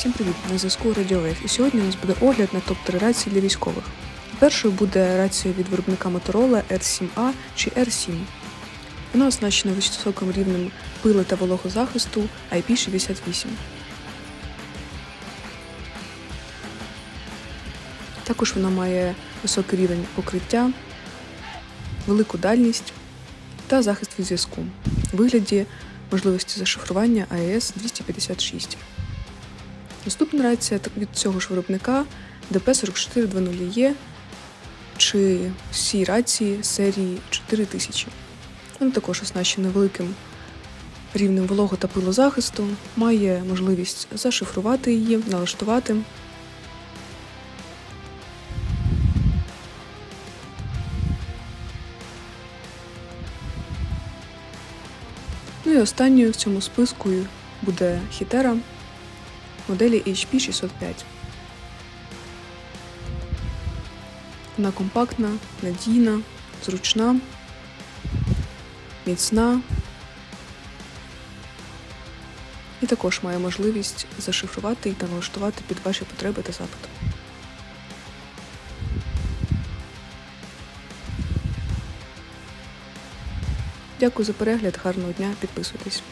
Всім привіт! На зв'язку Радіолайф. І сьогодні у нас буде огляд на топ-3 рації для військових. Першою буде рація від виробника Motorola R7A чи R7. Вона оснащена високим рівнем пили та вологозахисту IP68. Також вона має високий рівень покриття, велику дальність та захист від зв'язку у вигляді можливості зашифрування AES 256. Наступна рація від цього ж виробника DP4420E чи всі рації серії 4000. Вона також оснащена великим рівнем волого та пилозахисту, має можливість зашифрувати її, налаштувати. Ну і останньою в цьому списку буде хітера моделі HP 605. Вона компактна, надійна, зручна, міцна і також має можливість зашифрувати та налаштувати під ваші потреби та запити. Дякую за перегляд, гарного дня, підписуйтесь.